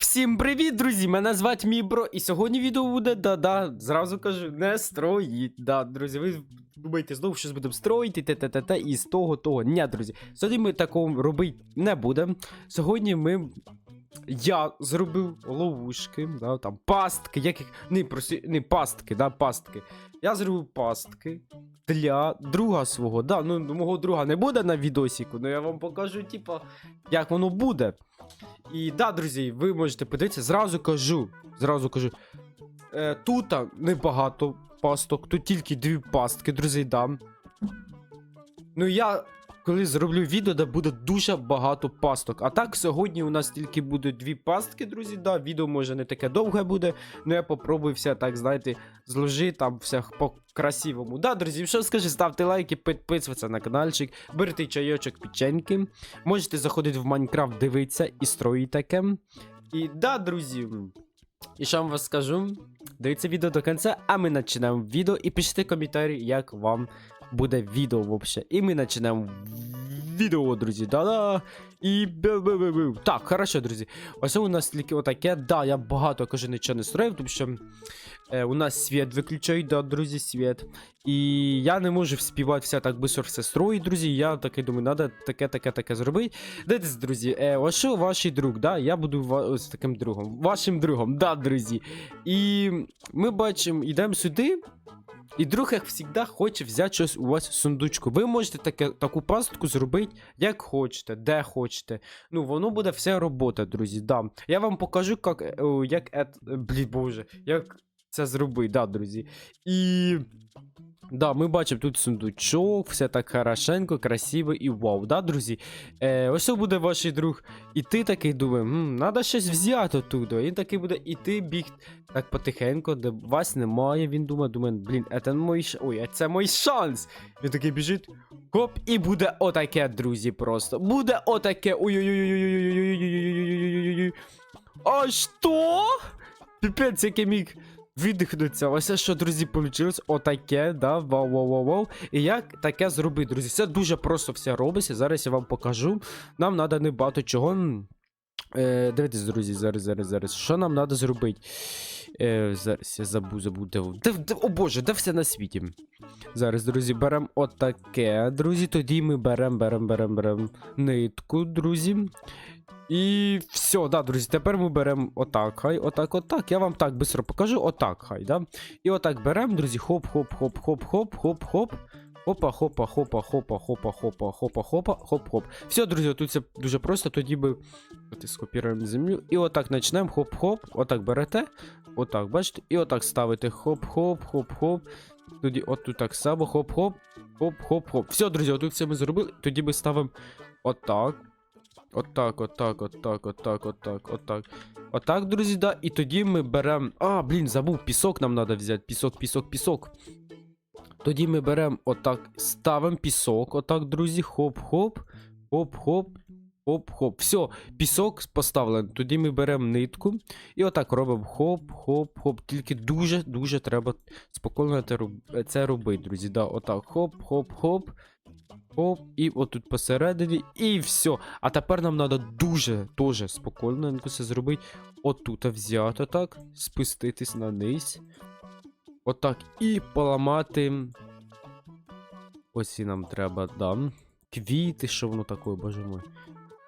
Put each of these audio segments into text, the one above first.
Всім привіт, друзі! Мене звати Мібро, і сьогодні відео буде, да-да, зразу кажу, не строїть. Да, Друзі, ви думаєте, знову щось будемо строїти, те те те те і з того того. Ні, друзі. Сьогодні ми такого робити не будемо. Сьогодні ми. Я зробив ловушки, да, там пастки, яких. Не, прості, не пастки, да, пастки. Я зробив пастки для друга свого. Да, ну, ну мого друга не буде на відосіку, але я вам покажу, типа, як воно буде. І да, друзі, ви можете подивитися, зразу кажу. Зразу кажу. Е, Тут небагато пасток, тут тільки дві пастки, друзі, дам. Ну я коли зроблю відео, де буде дуже багато пасток. А так, сьогодні у нас тільки буде дві пастки, друзі. Да, Відео може не таке довге буде, але я попробую все так, знаєте, зложити там все по красивому. Да, друзі, що скажи, ставте лайки, підписуватися на каналчик, берете чайочок печеньки. Можете заходити в Майнкрафт, дивитися і строїть таке. І да, друзі. І що вам вас скажу? Дивіться відео до кінця, а ми починаємо відео і пишіть коментарі, як вам буде відео взагалі. І ми починаємо відео, друзі. Да-да. І так, хорошо, друзі. Ось у нас тільки отаке. Да, я багато кажу, нічого не строю, тому що е, у нас світ виключає, да, друзі, світ. І я не можу вспівати все так быстро все строїть, друзі. Я таки думаю, треба таке-таке-таке зробити. Дивіться, друзі, е, ось що ваш друг, да, я буду ось таким другом. Вашим другом, да, друзі. І ми бачимо, йдемо сюди. І друг, як завжди, хоче взяти щось у вас в сундучку. Ви можете таке, таку пастку зробити, як хочете, де хочете. Ну, воно буде вся робота, друзі. Да. Я вам покажу, як, е, як, блін, боже, як це зробити, да, друзі. І. Да, ми бачимо тут сундучок, все так хорошенько, красиво і вау, да, друзі? Е, Ось буде ваш друг. І ти такий думаєш, треба щось взяти тут. Він такий буде іти біг так потихеньку, де вас немає. Він думає, думає, блін, це мой ш... Ой, це мой шанс. Він такий біжить. Хоп, і буде отаке, друзі, просто. Буде отаке. Ой-ой-ой. А що? Піпець, який міг віддихнуться. Ось що, друзі, вийшло. Отаке, да, вау вау вау вау І як таке зробити, друзі? Це дуже просто все робиться. Зараз я вам покажу. Нам треба небагато чого. Е, Дивіться, друзі, зараз, зараз, зараз. Що нам треба зробити? Е, зараз я забув, забув, де, де, де, О боже, де все на світі? Зараз, друзі, беремо отаке, друзі. Тоді ми беремо, беремо, беремо, беремо нитку, друзі. І все, да, друзі, тепер ми беремо отак, хай, отак, отак. Я вам так швидко покажу, отак, хай, да. І отак беремо, друзі, хоп, хоп, хоп, хоп, хоп, хоп, хоп. Хопа, хопа, хопа, хопа, хопа, хопа, хопа, хопа, хоп, хоп. Все, друзі, тут це дуже просто, тоді ми скопіруємо землю. І отак почнемо, хоп-хоп, отак берете, отак, бачите, і отак ставите хоп-хоп, хоп-хоп. Тоді от тут так само, хоп-хоп, хоп-хоп-хоп. Все, друзі, отут все ми зробили. Тоді ми ставимо отак. Отак, отак, отак, отак, отак, отак. Отак, друзі, да. І тоді ми беремо. А, блін, забув, пісок нам треба взяти. Пісок, пісок, пісок. Тоді ми беремо отак, ставимо пісок, отак, друзі, хоп-хоп, хоп-хоп, хоп-хоп. Все, пісок поставлений. Тоді ми беремо нитку і отак робимо хоп-хоп-хоп. Тільки дуже-дуже треба спокійно це робити, друзі. Да, отак, хоп-хоп-хоп. Хоп, і отут посередині, і все. А тепер нам треба дуже теж спокійно це зробити. Отут взяти так, спуститись на низ. Отак. І поламати. Ось і нам треба, да. Квіти, що воно таке, боже мой.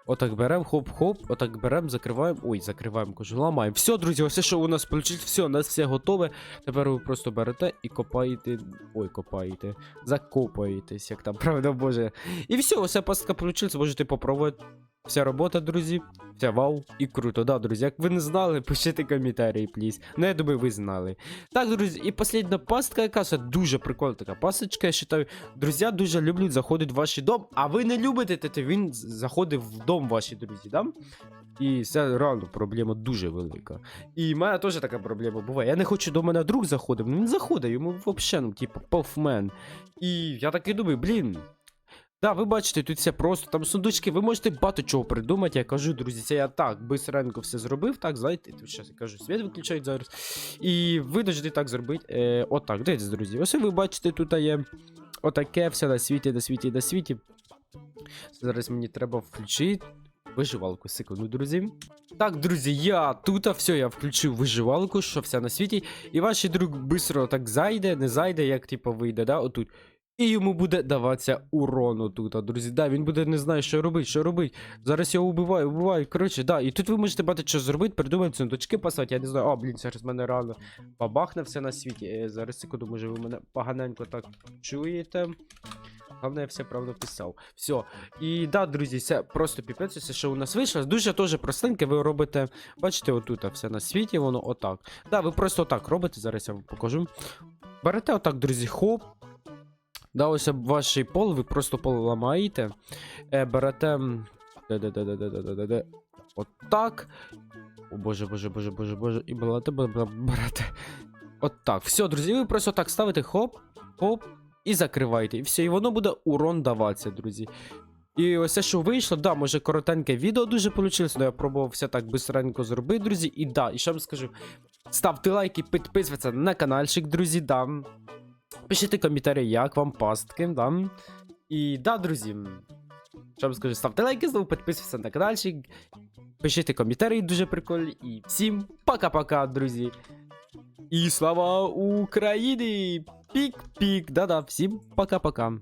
Отак берем, хоп-хоп, отак берем, закриваємо. Ой, закриваємо, кажу, ламаємо. Все, друзі, все, що у нас вийшло, все, у нас все готове. Тепер ви просто берете і копаєте. Ой, копаєте. Закопаєтесь, як там, правда, боже. І все, ось пастка вийшло, можете попробувати. Вся робота, друзі. Вся вау і круто, да, друзі. Як ви не знали, пишіть коментарі, пліз. Ну, я думаю, ви знали. Так, друзі, і остання пастка, яка дуже прикольна така пасочка, я вважаю. Друзі дуже люблять заходити в ваш дом, а ви не любите, то він заходить в дом ваші друзі, да? І це реально проблема дуже велика. І в мене теж така проблема буває. Я не хочу до мене друг заходив, ну він заходить, йому взагалі, ну, типу, повмен. І я такий думаю, блін. Да, ви бачите, тут все просто, там сундучки, ви можете багато чого придумати. Я кажу, друзі, це я так бистренько все зробив, так, знаєте, зараз я кажу, світ виключають зараз. І ви должны так зробити. Е, отак, дивіться, друзі. Ось ви бачите, тут є отаке все на світі, на світі, на світі. Зараз мені треба включити. виживалку. Секунду, друзі. Так, друзі, я тут, а все, я включив виживалку, що вся на світі. І ваш друг бистро так зайде, не зайде, як типу вийде, да, отут. І йому буде даватися урон тут, друзі. Да, він буде не знає, що робить, що робить. Зараз я убиваю, убиваю. Коротше, да. І тут ви можете бати, що зробити, придумати сундучки писати. Я не знаю. А, блін, зараз мене реально бабахне все на світі. Е, зараз секунду, може, ви мене поганенько так чуєте. Головне, я все правильно писав. Все. І да, друзі, це просто піпець, все, що у нас вийшло. Дуже теж простеньке, ви робите. Бачите, отут все на світі, воно отак. Да, ви просто отак робите, зараз я вам покажу. Берете отак, друзі, хоп. Да, ось ваш пол, ви просто пол ламаєте. Е, берете. Отак. О боже, боже, боже, боже, боже. І берете, бе- бе- берете. Отак. Все, друзі, ви просто так ставите хоп, хоп, і закриваєте. І все, і воно буде урон даватися, друзі. І ось це, що вийшло, да, може коротеньке відео дуже вийшло, але я пробував все так бистренько зробити, друзі. І да, і що вам скажу, ставте лайки, підписуйтесь на каналчик, друзі, да. Пишіть коментарі, як вам пастки, да. І да, друзі. Що вам скажу, ставте лайки, знову підписуйтесь на каналчик. Пишіть коментарі, дуже прикольні. І всім пока-пока, друзі. І слава Україні! Пік-пік! Да-да, всім пока-пока.